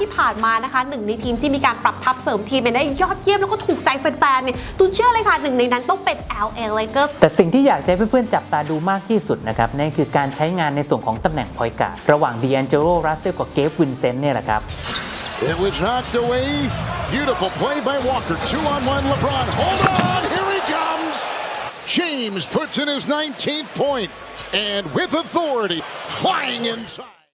ที่ผ่านมานะคะหนึ่งในทีมที่มีการปรับทัพเสริมทีมเป็นได้ยอดเยี่ยมแล้วก็ถูกใจแฟนๆเนี่ยตูนเชื่อเลยค่ะหนึ่งในนั้นต้องเป็น LA Lakers แต่สิ่งที่อยากจะให้เพื่อนๆจับตาดูมากที่สุดนะครับนั่นคือการใช้งานในส่วนของตำแหน่งพอยการ์ดระหว่างดีแอนเจโรรัสเซลกับเกฟวินเซนต์เนี่ยแหละครับ It was knocked away. Beautiful play by Walker. Two on one. LeBron. Hold on. Here he comes. James puts in his 19th point. And with authority, flying inside.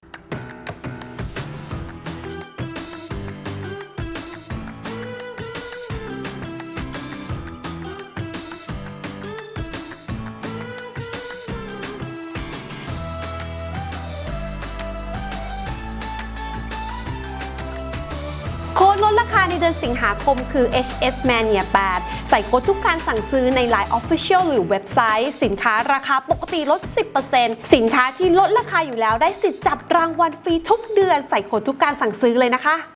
เดือนสิงหาคมคือ HS Mania 8 ใส่โค้ดทุกการสั่งซื้อใน Line Official หรือเว็บไซต์ สินค้าราคาปกติลด 10%สินค้าที่ลดราคาอยู่แล้วได้สิทธิ์จับรางวัลฟรีทุกเดือนใส่โค้ดทุกการสั่งซื้อเลยนะคะ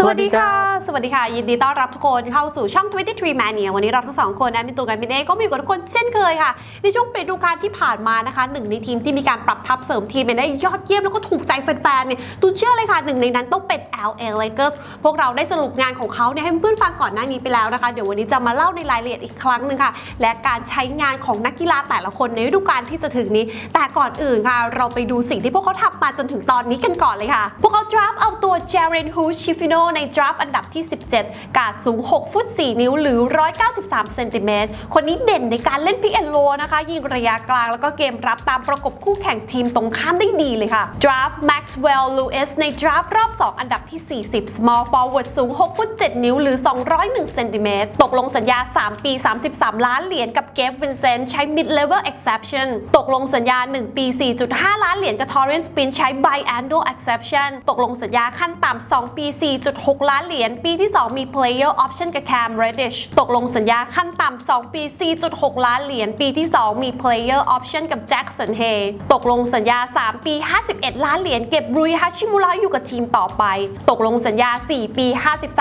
สวัสดีค่ะ สวัสดีค่ะ ยินดีต้อนรับทุกคนเข้าสู่ช่อง 23 Mania วันนี้เราทั้งสองคนนะมีตัวกันมินเองก็มีกับทุกคนเช่นเคยค่ะ ในช่วงปิดฤดูกาลที่ผ่านมานะคะหนึ่งในทีมที่มีการปรับทัพเสริมทีมเป็นได้ยอดเยี่ยมแล้วก็ถูกใจแฟนๆเนี่ยตูนเชื่อเลยค่ะหนึ่งในนั้นต้องเป็น LA Lakers พวกเราได้สรุปงานของเขาเนี่ยให้เพื่อนๆฟังก่อนหน้านี้ไปแล้วนะคะเดี๋ยววันนี้จะมาเล่าในรายละเอียดอีกครั้งหนึ่งค่ะ และการใช้งานของนักกีฬาแต่ละคนในฤดูกาลที่จะถึงนี้ แต่ก่อนอื่นค่ะ เราไปดูสิ่งที่พวกเขาทำมาจนถึงตอนนี้กันก่อนเลยค่ะ พวกเขา draft เอาตัว Jaren h o o s h i f i n o ใน draft อันดับที่ 17 กาดสูง 6 ฟุต 4 นิ้วหรือ 193 เซนติเมตร คนนี้เด่นในการเล่นพิกแอนโลนะคะ ยิงระยะกลางแล้วก็เกมรับตามประกบคู่แข่งทีมตรงข้ามได้ดีเลยค่ะ draft Maxwell Lewis ใน draft รอบ 2 อันดับที่ 40 small forward สูง 6 ฟุต 7 นิ้วหรือ 201 เซนติเมตร ตกลงสัญญา 3 ปี 33 ล้านเหรียญกับเกฟวินเซนต์ใช้ mid level exception ตกลงสัญญา 1 ปี 4.5 ล้านเหรียญกับ Torrance Prince ใช้ biannual exception ตกลงสัญญาขั้นต่ำ2 ปี4.6ล้านเหรียญ ปีที่ 2 มี player option กับ Cam Reddish ตกลงสัญญาขั้นต่ำ 2 ปี 4.6 ล้านเหรียญ ปีที่ 2 มี player option กับ Jackson Hay ตกลงสัญญา 3 ปี 51 ล้านเหรียญ เก็บรุยฮัชิมุระอยู่กับทีมต่อไป ตกลงสัญญา 4 ปี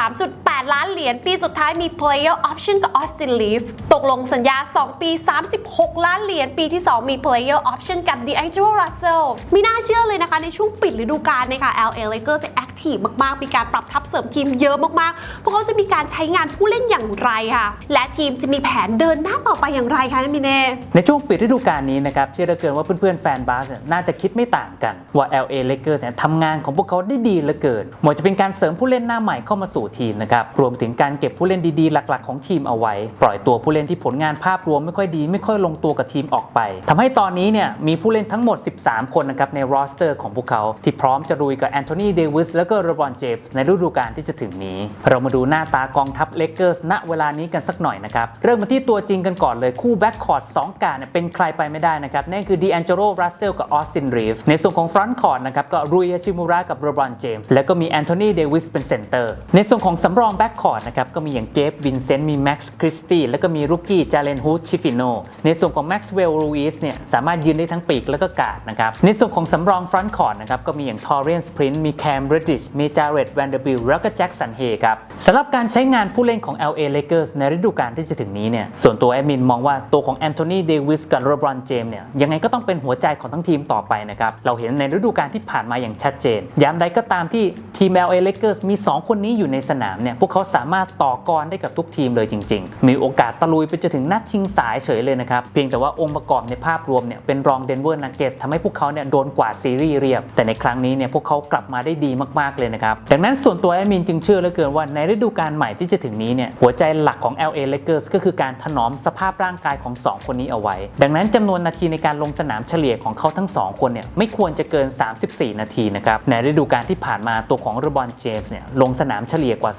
53.8 ล้านเหรียญ ปีสุดท้ายมี player option กับ Austin Leaf ตกลงสัญญา 2 ปี 36 ล้านเหรียญ ปีที่ 2 มี player option กับ D'Angelo Russell ไม่น่าเชื่อเลยนะคะในช่วงปิดฤดูกาลนยคะ LA Lakers ทีฟมากๆ มีการปรับทัพเสริมทีมเยอะมากๆ พวกเขาจะมีการใช้งานผู้เล่นอย่างไรค่ะ และทีมจะมีแผนเดินหน้าต่อไปอย่างไรคะมิเน่ในช่วงปิดฤดูกาลนี้นะครับเชื่อเหลือเกินว่าเพื่อนๆแฟนบาสเนี่ยน่าจะคิดไม่ต่างกัน ว่า LA Lakers เนี่ยทำงานของพวกเขาได้ดีเหลือเกินหมดจะเป็นการเสริมผู้เล่นหน้าใหม่เข้ามาสู่ทีมนะครับรวมถึงการเก็บผู้เล่นดีๆ หลักๆ ของทีมเอาไว้ ปล่อยตัวผู้เล่นที่ผลงานภาพรวมไม่ค่อยดี ไม่ค่อยลงตัวกับทีมออกไปทำให้ตอนนี้เนี่ยมีผู้เล่นทั้งหมด 13 คนนะครับในรอสเตอร์ของพวกเขาที่พร้อมจะลุยกับแอนโทนีเดวิสแล้วก็โรบอนเจมส์ในฤดูกาลที่จะถึงนี้ เรามาดูหน้าตากองทัพเลเกอร์สณเวลานี้กันสักหน่อยนะครับ เริ่มมาที่ตัวจริงกันก่อนเลยคู่แบ็คคอร์ด2กาเนี่ยเป็นใครไปไม่ได้นะครับ นั่นคือดีแอนเจโรรัสเซลกับออสตินรีฟในส่วนของฟรอนต์คอร์ดนะครับก็รุยอาชิมูระกับโรบอนเจมส์แล้วก็มีแอนโทนีเดวิสเป็นเซนเตอร์ในส่วนของสำรองแบ็คคอร์ดนะครับก็มีอย่างเกฟวินเซนต์มีแม็กซ์คริสตี้แล้วก็มีรุกกี้จาเลนฮูดชิฟิโนในส่วนของแม็กซ์เวลลูอิสเนี่ยสามารถยืนได้ทั้งปีกแล้วก็กาดนะครับในส่วนของสำรองฟรอนต์คอร์ดนะครับก็มีอย่างทอเรนส์พรินมีแคมบริดชมีจาเรตแวนเดอร์บิลแล้วก็แจ็คสันเฮครับสำหรับการใช้งานผู้เล่นของ LA Lakers ในฤดูกาลที่จะถึงนี้เนี่ยส่วนตัวแอดมินมองว่าตัวของแอนโทนีเดวิสกับโรบรอนเจมเนี่ยยังไงก็ต้องเป็นหัวใจของทั้งทีมต่อไปนะครับเราเห็นในฤดูกาลที่ผ่านมาอย่างชัดเจนยามใดก็ตามที่ทีม LA Lakers มี 2 คนนี้อยู่ในสนามเนี่ยพวกเขาสามารถต่อกรได้กับทุกทีมเลยจริง ๆ มีโอกาสตะลุยไปจนถึงนัดชิงสายเฉยเลยนะครับเพียงแต่ว่าองค์ประกอบในภาพรวมเนี่ยเป็นรองเดนเวอร์นักเกตทำให้พวกเขาเนี่ยโดนกว่าซีรีส์เรียบแต่ในครั้งนี้เนี่ยพวกเขากลับมาได้ดีมากๆเลยนะครับ ดังนั้นส่วนตัวแอดมินจึงเชื่อเหลือเกินว่าในฤดูกาลใหม่ที่จะถึงนี้เนี่ยหัวใจหลักของ LA Lakers ก็คือการถนอมสภาพร่างกายของ 2 คนนี้เอาไว้ ดังนั้นจำนวนนาทีในการลงสนามเฉลี่ยของเขาทั้ง 2 คนเนี่ยไม่ควรจะเกิน 34 นาทีนะครับในฤดูกาลที่ผ่านมาตัวของรบอนเจมส์เนี่ยลงสนามเฉลี่ยกว่า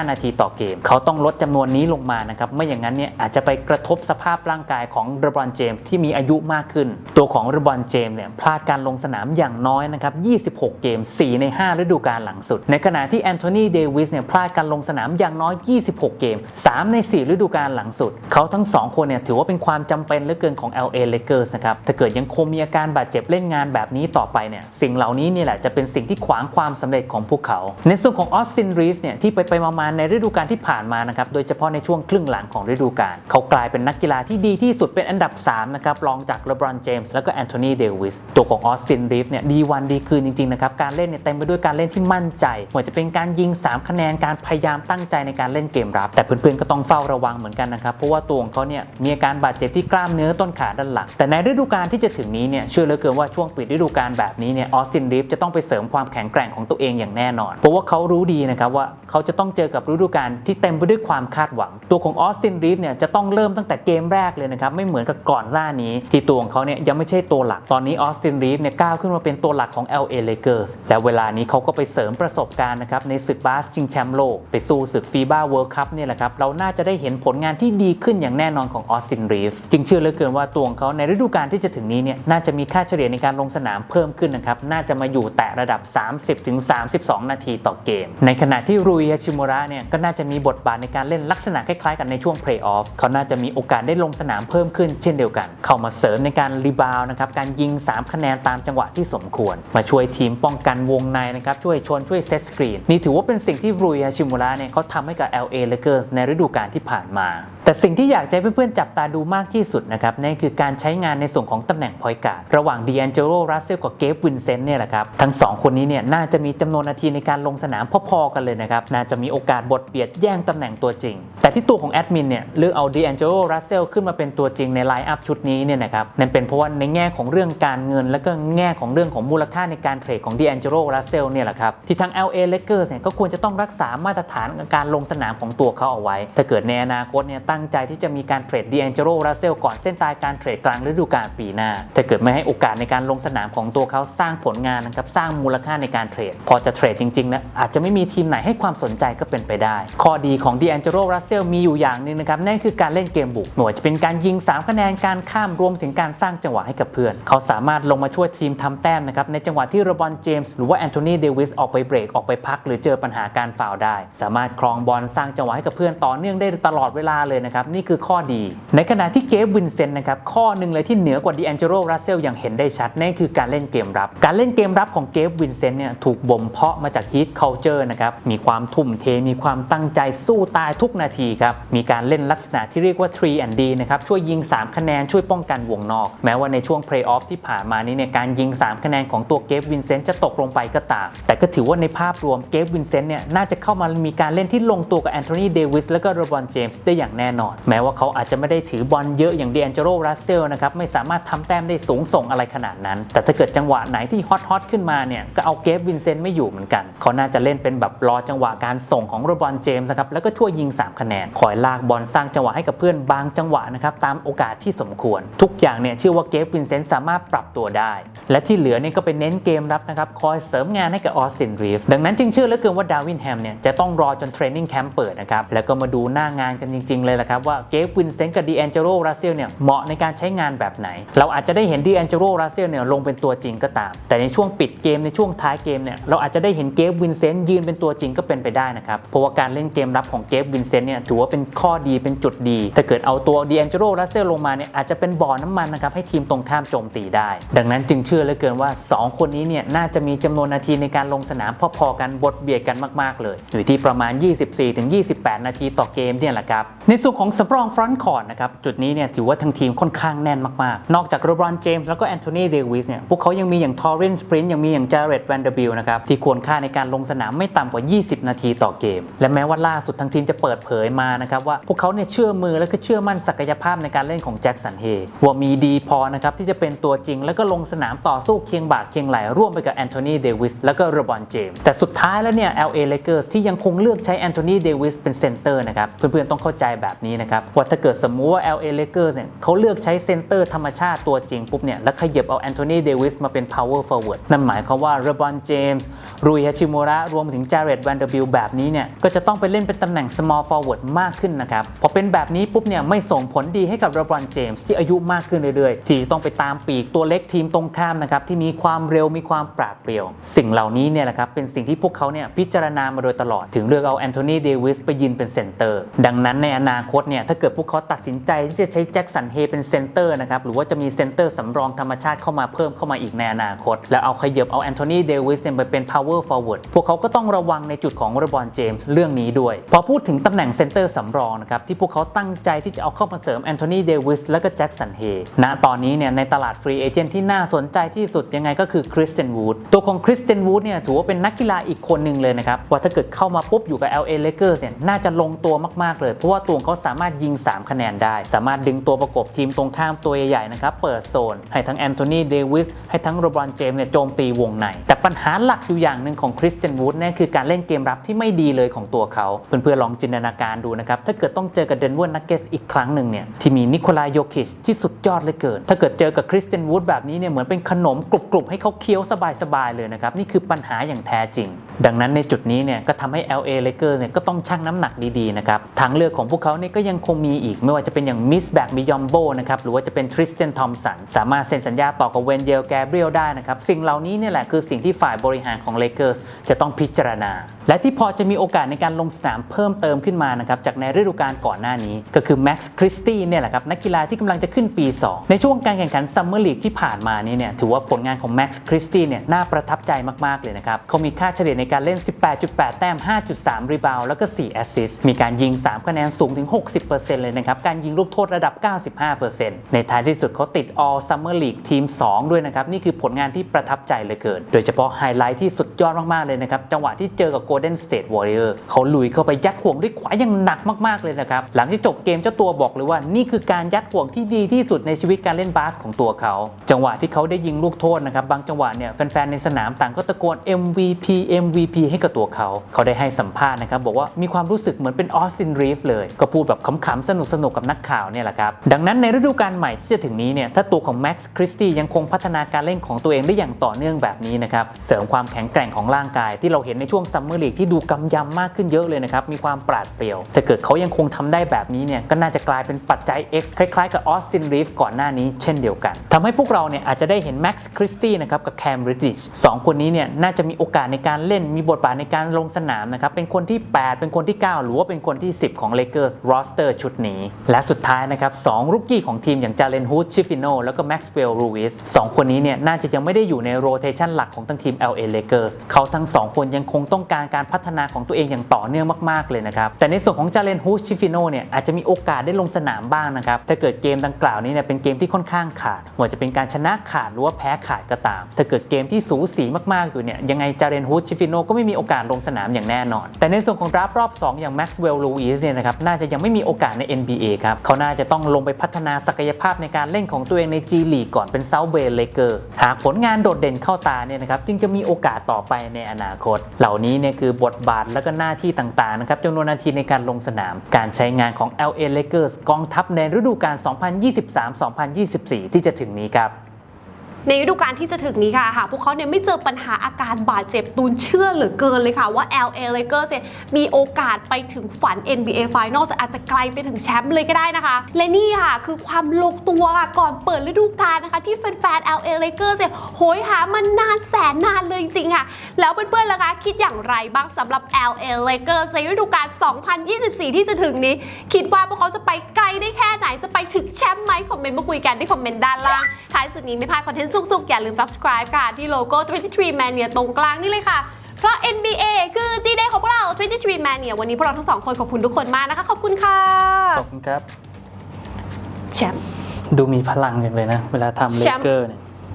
35.5 นาทีต่อเกม เขาต้องลดจำนวนนี้ลงมานะครับไม่อย่างนั้นเนี่ยอาจจะไปกระทบสภาพร่างกายของรบอนเจมส์ที่มีอายุมากขึ้น ตัวของรบอนเจมส์เนี่ยพลาดการลงสนามอย่างน้อยนะครับ26 เกม 4 ใน 5 5 ฤดูกาลหลังสุด ในขณะที่แอนโทนีเดวิสเนี่ยพลาดการลงสนามอย่างน้อย 26 เกม 3 ใน 4 ฤดูกาลหลังสุด เขาทั้ง 2 คนเนี่ยถือว่าเป็นความจำเป็นเหลือเกินของ LA Lakers นะครับถ้าเกิดยังคงมีอาการบาดเจ็บเล่นงานแบบนี้ต่อไปเนี่ยสิ่งเหล่านี้นี่แหละจะเป็นสิ่งที่ขวางความสำเร็จของพวกเขา ในส่วนของออสซินรีฟเนี่ยที่ไปไปมาในฤดูกาลที่ผ่านมานะครับโดยเฉพาะในช่วงครึ่งหลังของฤดูกาลเขากลายเป็นนักกีฬาที่ดีที่สุดเป็นอันดับ3นะครับรองจากเลบรอนเจมส์แล้วก็แอนโทนีเดวิสตัวของออสซินรีฟเนี่ยดีวันดีคืนจริงๆนะครับการเล่นเนี่ยเต็มไปด้วยยการเล่นที่มั่นใจไม่ว่าจะเป็นการยิง 3 คะแนนการพยายามตั้งใจในการเล่นเกมรับ แต่เพื่อนๆก็ต้องเฝ้าระวังเหมือนกันนะครับเพราะว่าตัวของเขาเนี่ยมีอาการบาดเจ็บที่กล้ามเนื้อต้นขาด้านหลัง แต่ในฤดูกาลที่จะถึงนี้เนี่ยเชื่อเหลือเกินว่าช่วงปิดฤดูกาลแบบนี้เนี่ยออสซินรีฟจะต้องไปเสริมความแข็งแกร่งของตัวเองอย่างแน่นอน เพราะว่าเขารู้ดีนะครับว่าเขาจะต้องเจอกับฤดูกาลที่เต็มไปด้วยความคาดหวัง ตัวของออสซินรีฟเนี่ยจะต้องเริ่มตั้งแต่เกมแรกเลยนะครับไม่เหมือนกับก่อนหน้านี้ ที่ตัวของเขาเนี่ยยังไม่ใช่ตัวหลักตอนนี้ออสซินรีฟเนี่ยก้าวขึ้นมาเป็นตัวหลักของ LA Lakers และเวลานี้เขาก็ไปเสริมประสบการณ์นะครับในศึกบาสชิงแชมป์โลก ไปสู้ศึกฟีบ้าเวิลด์คัพเนี่ยแหละครับเราน่าจะได้เห็นผลงานที่ดีขึ้นอย่างแน่นอนของออสซินรีฟจึงเชื่อเหลือเกินว่าตัวของเขาในฤดูกาลที่จะถึงนี้เนี่ยน่าจะมีค่าเฉลี่ยในการลงสนามเพิ่มขึ้นนะครับน่าจะมาอยู่แตะระดับ 30-32 นาทีต่อเกม ในขณะที่รุยฮาชิมุระเนี่ยก็น่าจะมีบทบาทในการเล่นลักษณะคล้ายๆ กันในช่วงเพลย์ออฟเขาน่าจะมีโอกาสได้ลงสนามเพิ่มขึ้นเช่นเดียวกัน เข้ามาเสริมในการรีบาวด์นะครับการยิง 3 คะแนนตามจังหวะที่สมควร มาช่วยทีมป้องกันวงในนะครับช่วยชนช่วยเซตสกรีนนี่ถือว่าเป็นสิ่งที่รุยฮาชิมุระเนี่ยเขาทำให้กับ LA Lakers ในฤดูกาลที่ผ่านมา แต่สิ่งที่อยากให้เพื่อนๆจับตาดูมากที่สุดนะครับนั่นคือการใช้งานในส่วนของตำแหน่งพอยการ์ดระหว่างดีแอนเจโรรัสเซลกับเกฟวินเซนต์เนี่ยแหละครับทั้ง 2 คนนี้เนี่ยน่าจะมีจำนวนนาทีในการลงสนามพอๆกันเลยนะครับน่าจะมีโอกาสบทเบียดแย่งตำแหน่งตัวจริง แต่ที่ตัวของแอดมินเนี่ยเลือกเอาดีแอนเจโรรัสเซลขึ้นมาเป็นตัวจริงในไลน์อัพชุดนี้เนี่ยนะครับนั่นเป็นเพราะว่าในแง่ของเรื่องการเงิน และก็แง่ของเรื่องของมูลค่าในการเทรดของดีแอนเจโรรัสเซลเนี่ยแหละครับที่ทาง LA Lakers เนี่ยก็ควรจะต้องรักษามาตรฐานการลงสนามของตัวเขาเอาไว้ ถ้าเกิดในอนาคตเนี่ยตั้งใจที่จะมีการเทรดดีแองเจโรรัสเซลก่อนเส้นตายการเทรดกลางฤดูกาลปีหน้า ถ้าเกิดไม่ให้โอกาสในการลงสนามของตัวเขาสร้างผลงานนะครับสร้างมูลค่าในการเทรด พอจะเทรดจริงๆนะอาจจะไม่มีทีมไหนให้ความสนใจก็เป็นไปได้ ข้อดีของดีแองเจโรรัสเซลมีอยู่อย่างหนึงนะครับนั่นคือการเล่นเกมบุกไม่ว่าจะเป็นการยิง 3 คะแนนการข้ามรวมถึงการสร้างจังหวะให้กับเพื่อน เขาสามารถลงมาช่วยทีมทำแต้มนะครับในจังหวะที่โรบอนเจมส์หรือว่าแอนโทนีเดวิสออกไปเบรกออกไปพัก หรือเจอปัญหาการฟาวได้ สามารถครองบอลสร้างจังหวะให้กับเพื่อนต่อเนื่องได้ตลอดเวลาเลยนะครับนี่คือข้อดี ในขณะที่เกฟวินเซนต์นะครับข้อหนึ่งเลยที่เหนือกว่าดีแองเจโรรัสเซลอย่างเห็นได้ชัดนั่นคือการเล่นเกมรับ การเล่นเกมรับของเกฟวินเซนต์เนี่ยถูกบ่มเพาะมาจากฮีทเคานเจอร์นะครับมีความทุ่มเทมีความตั้งใจสู้ตายทุกนาทีครับมีการเล่นลักษณะที่เรียกว่า 3 and D นะครับช่วยยิง 3 คะแนนช่วยป้องกันวงนอก แม้ว่าในช่วงเพลย์ออฟที่ผ่านมานี้เนี่ยการยิง 3 คะแนนของตัวเกฟวินเซนต์จะตกลงไปก็ตามแต่ก็ถือว่าในภาพรวมเกฟวินเซนต์เนี่ยน่าจะเข้ามามีการเล่นที่ลงตัวกับแอนโทนีเดวิสและก็โรบอนเจมส์ได้อย่างแน่นอน แม้ว่าเขาอาจจะไม่ได้ถือบอลเยอะอย่างเดนเจโรรัสเซลนะครับไม่สามารถทำแต้มได้สูงส่งอะไรขนาดนั้น แต่ถ้าเกิดจังหวะไหนที่ฮอตฮอตขึ้นมาเนี่ยก็เอาเกฟวินเซนต์ไม่อยู่เหมือนกัน เขาน่าจะเล่นเป็นแบบรอจังหวะการส่งของโรบอนเจมส์นะครับแล้วก็ช่วยยิง 3 คะแนน คอยลากบอลสร้างจังหวะให้กับเพื่อนบางจังหวะนะครับตามโอกาสที่สมควร ทุกอย่างเนี่ยเชื่อว่าเกฟวินเซนต์สามารถปรับตัวได้ และที่เหลือเนี่ยก็เป็นเน้นเกมรับนะครับคอยเสริมงานให้กับออสซินรีฟดังนั้นจึงเชื่อเหลือเกินว่าดาวินแฮมเนี่ยจะต้องรอจนเทรนนิ่งแคมป์เปิดนะครับ แล้วก็มาดูหน้างานกันจริง ๆ เลยละครับว่าเกฟวินเซนต์กับดีแอนเจโรรัสเซลเนี่ยเหมาะในการใช้งานแบบไหน เราอาจจะได้เห็นดีแอนเจโรรัสเซลเนี่ยลงเป็นตัวจริงก็ตาม แต่ในช่วงปิดเกมในช่วงท้ายเกมเนี่ยเราอาจจะได้เห็นเกฟวินเซนต์ยืนเป็นตัวจริงก็เป็นไปได้นะครับเพราะว่าการเล่นเกมรับของเกฟวินเซนต์เนี่ยถือว่าเป็นข้อดีเป็นจุดดีถ้าเกิดเอาตัวดีแอนเจโรรัสเซลลงมาเนี่ยอาจจะเป็นบ่อน้ำมันนะครับให้ทีมตรงข้ามโจมตีได้ ดังนั้นจึงเชื่อเหลือเกินว่า 2 คนนี้เนี่ยน่าจะมีจำนวนนาทีในการลงสนามพอๆกันบทเบียดกันมากๆ เลยอยู่ที่ประมาณ 24-28 นาทีต่อเกมเนี่ยแหละครับ ในส่วนของสำรองฟรอนต์คอร์ดนะครับ จุดนี้เนี่ยถือว่าทั้งทีมค่อนข้างแน่นมากๆ นอกจากโรบรอนเจมส์แล้วก็แอนโทนีเดวิสเนี่ยพวกเขายังมีอย่างทอรินสปรินต์ยังมีอย่างจาเรตแวนเดอร์บิลนะครับที่ควรค่าในการลงสนามไม่ต่ำกว่า 20 นาทีต่อเกม และแม้ว่าล่าสุดทางทีมจะเปิดเผยมานะครับว่าพวกเขาเนี่ยเชื่อมือและก็เชื่อมั่นศักยภาพในการเล่นของแจ็คสันเฮว่ามีดีพอนะครับที่จะเป็นตัวจริง แล้วก็ลงสนามต่อสู้เคียงบ่าเคียงไหลร่วมไปกับแอนโทนีเดวิสแล้วก็โรบอนเจมส์แต่สุดท้ายแล้วเนี่ย LA Lakers ที่ยังคงเลือกใช้แอนโทนีเดวิสเป็นเซนเตอร์นะครับเพื่อนๆต้องเข้าใจแบบนี้นะครับว่าถ้าเกิดสมมุติว่า LA Lakers เนี่ยเขาเลือกใช้เซนเตอร์ธรรมชาติตัวจริงปุ๊บเนี่ยแล้วขยับเอาแอนโทนีเดวิสมาเป็น power forward นั่นหมายความว่าเรบอนเจมส์รุยฮาชิโมระรวมถึงจาเรตแวนเดอร์บิลแบบนี้เนี่ยก็จะต้องไปเล่นเป็นตำแหน่ง small forward มากขึ้นนะครับพอเป็นแบบนี้ปุ๊บเนี่ยไม่ส่งผลดีให้กับเรบอนเจมส์ที่อายุมากขึ้นเรื่อยๆ ที่ต้องไปตามปีกตัวเล็กทีมตรงข้ามนะครับที่มีความเร็วมีความปราดเปรียวสิ่งเหล่านี้เนี่ยแหละครับเป็นสิ่งที่พวกเขาเนี่ยพิจารณามาโดยตลอดถึงเลือกเอาแอนโทนีเดวิสไปยืนเป็นเซนเตอร์ ดังนั้นในอนาคตเนี่ยถ้าเกิดพวกเขาตัดสินใจที่จะใช้แจ็คสันเฮเป็นเซนเตอร์นะครับหรือว่าจะมีเซนเตอร์สำรองธรรมชาติเข้ามาเพิ่มเข้ามาอีกในอนาคต แล้วเอาขยับเอาแอนโทนีเดวิสเนี่ยไปเป็น power forward พวกเขาก็ต้องระวังในจุดของรบอนเจมส์เรื่องนี้ด้วย พอพูดถึงตำแหน่งเซนเตอร์สำรองนะครับที่พวกเขาตั้งใจที่จะเอาเข้ามาเสริมแอนโทนีเดวิสและก็แจ็คสันเฮณตอนนี้เนี่ยในตลาดฟรีเอเจนต์ที่น่าสนใจที่สุดยังไงก็คือคริสเตนวูดตัวของคริสเตนวูดเนี่ยถือว่าเป็นนักกีฬาอีกคนหนึ่งเลยนะครับว่าถ้าเกิดเข้ามาปุ๊บอยู่กับ LA Lakers เนี่ยน่าจะลงตัวมากๆเลย เพราะว่าตัวเขาสามารถยิง 3 คะแนนได้ สามารถดึงตัวประกบทีมตรงข้ามตัวใหญ่ๆนะครับเปิดโซน ให้ทั้งแอนโทนีเดวิสให้ทั้งโรบอนเจมส์เนี่ยโจมตีวงใน แต่ปัญหาหลักอยู่อย่างหนึ่งของคริสเตนวูดนั่นคือการเล่นเกมรับที่ไม่ดีเลยของตัวเขาเพื่อนๆลองจินตนาการดูนะครับถ้าเกิดต้องเจอกับเดนเวอร์นักเกสอีกครั้งหนึ่งเนี่ยที่มีนิโคลายโยคิชที่สุดยอดเลยเกิน ถ้าเกิดเจอกับคริสเตนวูดแบบนี้เนี่ยเหมือนเป็นขนมกรุบๆให้เขาเคี้ยวสบายๆเลยนะครับนี่คือปัญหาอย่างแท้จริง ดังนั้นในจุดนี้เนี่ยก็ทำให้ LA Lakers เนี่ยก็ต้องชั่งน้ำหนักดีๆนะครับทางเลือกของพวกเขาเนี่ยก็ยังคงมีอีก ไม่ว่าจะเป็นอย่างมิสแบ็กมิยอมโบนะครับหรือว่าจะเป็นทริสเตนทอมสันสามารถเซ็นสัญญาต่อกับเวนเยลแกเบรียลได้นะครับสิ่งเหล่านี้เนี่ยแหละคือสิ่งที่ฝ่ายบริหารของ Lakers จะต้องพิจารณา และที่พอจะมีโอกาสในการลงสนามเพิ่มเติมขึ้นมานะครับจากในฤดูกาลก่อนหน้านี้ ก็คือแม็กซ์คริสตี้เนี่ยแหละครับนักกีฬาที่กำลังจะขึ้นปี 2 ในช่วงการแข่งขันซัมเมอร์ลีกที่ผ่านมานี่เนี่ยถือว่าผลงานของแม็กซ์คริสตี้เนี่ยน่าประทับใจมากๆ เลยนะครับเขามีค่าเฉลี่ยในการเล่น 18.8 แต้ม 5.3 รีบาวแล้วก็ 4 แอสซิสต์มีการยิง 3 คะแนนสูงถึง 60%เลยนะครับ การยิงลูกโทษระดับ 95%ในท้ายที่สุดเขาติด All Summer League ทีม 2 ด้วยนะครับ นี่คือผลงานที่ประทับใจเลือเกิน โดยเฉพาะไฮไลท์ที่สุดยอดมาก ๆ เลยนะครับ จังหวะที่เจอกับ Golden State Warrior เขาลุยเข้าไปยัดห่วงด้วยขวาอย่างหนักมาก ๆ เลยนะครับ หลังที่จบเกมเจ้าตัวบอกเลยว่านี่คือการยัดห่วงที่ดีที่สุดในชีวิตการเล่นบาสของตัวเขา จังหวะที่เขาได้ยิงลูกโทษนะครับบางจังหวะเนี่ยแฟนๆในสนามต่างก็ตะโกน MVP MVP ให้กับตัวเขา เขาได้ให้สัมภาษณ์นะครับ บอกว่ามีความรู้สึกเหมือนเป็นออสตินรีฟเลย ก็พูดแบบขำๆ สนุกๆกับนักข่าวเนี่ยแหละครับ ดังนั้นในฤดูกาลใหม่ที่จะถึงนี้เนี่ย ถ้าตัวของแม็กซ์คริสตี้ยังคงพัฒนาการเล่นของตัวเองได้อย่างต่อเนื่องแบบนี้นะครับ เสริมความแข็งแกร่งของร่างกาย ที่เราเห็นในช่วงซัมเมอร์ลีกที่ดูกำยำมากขึ้นเยอะเลยนะครับ มีความปราดเปรียว ถ้าเกิดเขายังคงทำได้แบบนี้เนี่ย ก็น่าจะกลายเป็นปัจจัย X คล้ายๆ กับออสตินรีฟก่อนหน้านี้ เช่นเดียวกันทำให้พวกเราเนี่ยอาจจะได้เห็นแม็กซ์คริสตี้นะครับกับแคมริดดิชสองคนนี้เนี่ยน่าจะมีโอกาสในการเล่นมีบทบาทในการลงสนามนะครับ เป็นคนที่ 8 เป็นคนที่ 9 หรือว่าเป็นคนที่ 10 ของ Lakers roster ชุดนี้ และสุดท้ายนะครับสองรุกกี้ของทีมอย่างจาเลนฮูดชิฟิโนแล้วก็แม็กซ์เวลล์รูวิสสองคนนี้เนี่ยน่าจะยังไม่ได้อยู่ในโรเทชันหลักของทั้งทีม LA Lakers เขาทั้งสองคนยังคงต้องการการพัฒนาของตัวเองอย่างต่อเนื่องมากๆเลยนะครับ แต่ในส่วนของจาเลนฮูดชิฟิโนเนี่ยอาจจะมีโอกาสได้ลงสนามบ้างนะครับถ้าเกิดเกมดังกล่าวนี้เนี่ยเป็นเกมที่ค่อนข้างขาดไม่ว่าจะเป็นการชนะขาดหรือว่าแพ้ขาดก็ตาม ถ้าเกิดเกมที่สูสีมากๆอยู่เนี่ยยังไงจาเลนฮูดชิฟิโนก็ไม่มีโอกาสลงสนามอย่างแน่นอน แต่ในส่วนของดราฟรอบ 2 อย่างแม็กซ์เวลล์ลูอิสเนี่ยนะครับน่าจะยังไม่มีโอกาสใน NBA ครับเขาน่าจะต้องลงไปพัฒนาศักยภาพในการเล่นของตัวเองใน G l e a g u ก่อนเป็น South Bay Lakers หากผลงานโดดเด่นเข้าตาเนี่ยนะครับจึงจะมีโอกาสต่อไปในอนาคต เหล่านี้เนี่ยคือบทบาทและก็หน้าที่ต่างๆนะครับจำนวนนาทีในการลงสนาม การใช้งานของ LA Lakers กองทัพในฤดูกาล 2023-2024 ที่จะถึงนี้ครับ ในฤดูกาลที่จะถึงนี้ค่ะหากพวกเขาเนี่ยไม่เจอปัญหาอาการบาดเจ็บตูนเชื่อเหลือเกินเลยค่ะว่า LA Lakers เนี่ยมีโอกาสไปถึงฝัน NBA Finals อาจจะไกลไปถึงแชมป์เลยก็ได้นะคะ และนี่ค่ะคือความลงตัวค่ะก่อนเปิดฤดูกาลนะคะ ที่แฟนๆ LA Lakers เนี่ยโหยหามันนานแสนนานเลยจริงๆค่ะ แล้วเพื่อนๆล่ะคะคิดย ไรบ้างสำหรับ LA Lakers ในฤดูกาล 2024 ที่จะถึงนี้ คิดว่าพวกเขาจะไปไกลได้แค่ไหนจะไปถึงแชมป์ไหมคอมเมนต์มาคุยกันที่คอมเมนต์ด้านล่าง ท้ายสุดนี้ไม่พลาดคอนเทนต์สุกๆ อย่าลืม subscribe ค่ะ ที่โลโก้ 23 Mania ตรงกลางนี่เลยค่ะ เพราะ NBA คือ G Day ของพวกเรา 23 Mania วันนี้พวกเราทั้งสองคนขอบคุณทุกคนมากนะคะขอบคุณค่ะขอบคุณครับแชมป์ดูมีพลังจังเลยนะ เวลาทำเลแชมป์เกอร์เนี่ย